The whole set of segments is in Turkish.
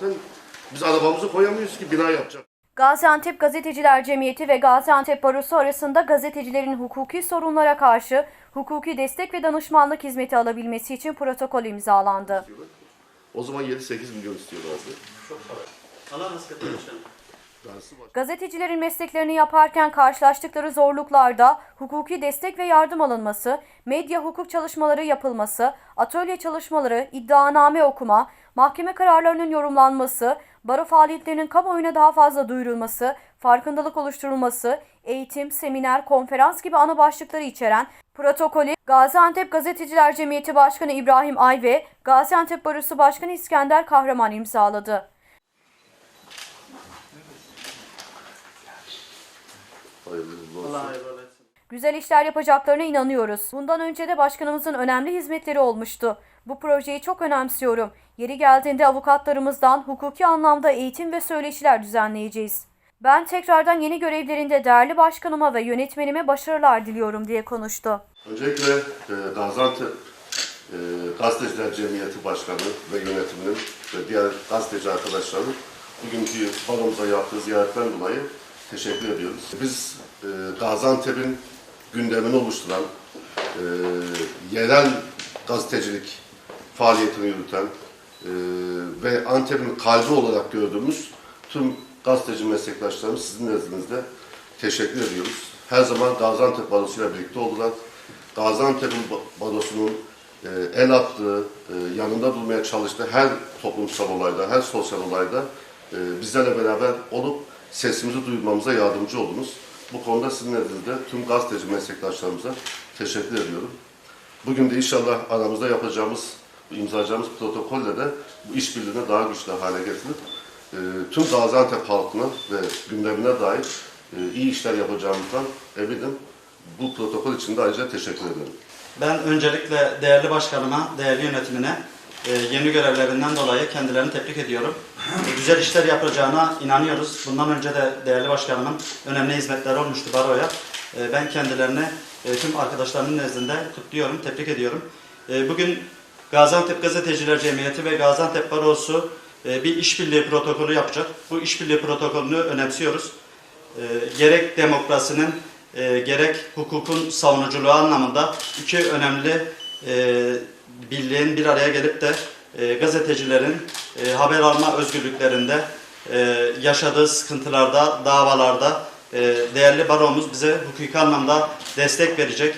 zaten biz arabamızı koyamıyoruz ki bina yapacak. Gaziantep Gazeteciler Cemiyeti ve Gaziantep Barosu arasında gazetecilerin hukuki sorunlara karşı hukuki destek ve danışmanlık hizmeti alabilmesi için protokol imzalandı. O zaman 7-8 milyon istiyorlardı. Allah nasip etsin. Dersi var. Gazetecilerin mesleklerini yaparken karşılaştıkları zorluklarda hukuki destek ve yardım alınması, medya hukuk çalışmaları yapılması, atölye çalışmaları, iddianame okuma, mahkeme kararlarının yorumlanması, baro faaliyetlerinin kamuoyuna daha fazla duyurulması, farkındalık oluşturulması, eğitim, seminer, konferans gibi ana başlıkları içeren protokolü Gaziantep Gazeteciler Cemiyeti Başkanı İbrahim Ay ve Gaziantep Barosu Başkanı İskender Kahraman imzaladı. Uğurlu olsun. Allah hayırlı etsin. Güzel işler yapacaklarına inanıyoruz. Bundan önce de başkanımızın önemli hizmetleri olmuştu. Bu projeyi çok önemsiyorum. Yeri geldiğinde avukatlarımızdan hukuki anlamda eğitim ve söyleşiler düzenleyeceğiz. Ben tekrardan yeni görevlerinde değerli başkanıma ve yönetmenime başarılar diliyorum diye konuştu. Öncelikle e, Gaziantep e, Gazeteciler Cemiyeti Başkanı ve yönetiminin ve diğer gazeteci arkadaşların bugünkü baromuza yaptığı ziyaretten dolayı teşekkür ediyoruz. Biz e, Gaziantep'in gündemini oluşturan, e, yerel gazetecilik faaliyetini yürüten e, ve Antep'in kalbi olarak gördüğümüz tüm gazeteci meslektaşlarımız sizin nezdinizde teşekkür ediyoruz. Her zaman Gaziantep Barosu ile birlikte oldular. Gaziantep'in ba- barosunun e, el attığı, yanında durmaya çalıştığı her toplumsal olayda, her sosyal olayda bizlerle beraber olup sesimizi duyurmamıza yardımcı oldunuz. Bu konuda sizin nezdinizde tüm gazeteci meslektaşlarımıza teşekkür ediyorum. Bugün de inşallah aramızda yapacağımız, imzalayacağımız protokolle de bu işbirliğini daha güçlü hale getirip e, tüm Gaziantep halkına ve gündemine dair e, iyi işler yapacağımızdan eminim. Bu protokol için de ayrıca teşekkür ederim. Ben öncelikle değerli başkanıma, değerli yönetimine yeni görevlerinden dolayı kendilerini tebrik ediyorum. E, Güzel işler yapacağına inanıyoruz. Bundan önce de değerli başkanımın önemli hizmetleri olmuştu Baro'ya. E, Ben kendilerini e, tüm arkadaşlarımın nezdinde kutluyorum, tebrik ediyorum. Bugün Gaziantep Gazeteciler Cemiyeti ve Gaziantep Barosu e, bir işbirliği protokolü yapacak. Bu işbirliği protokolünü önemsiyoruz. Gerek demokrasinin e, gerek hukukun savunuculuğu anlamında iki önemli birliğin bir araya gelip de e, gazetecilerin e, haber alma özgürlüklerinde e, yaşadığı sıkıntılarda, davalarda e, değerli baromuz bize hukuki anlamda destek verecek.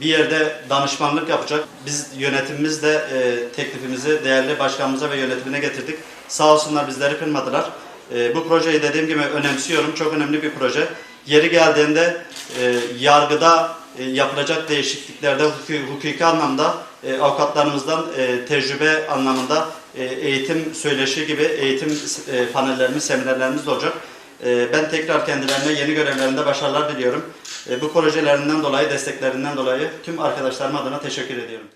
Bir yerde danışmanlık yapacak. Biz yönetimimiz de e, teklifimizi değerli başkanımıza ve yönetimine getirdik. Sağ olsunlar bizleri kırmadılar. E, bu projeyi dediğim gibi önemsiyorum. Çok önemli bir proje. Yeri geldiğinde e, yargıda e, yapılacak değişikliklerde hukuki, hukuki anlamda e, avukatlarımızdan e, tecrübe anlamında e, eğitim söyleşi gibi eğitim e, panellerimiz, seminerlerimiz olacak. E, ben tekrar kendilerine yeni görevlerinde başarılar diliyorum. E, bu projelerinden dolayı, desteklerinden dolayı tüm arkadaşlarım adına teşekkür ediyorum.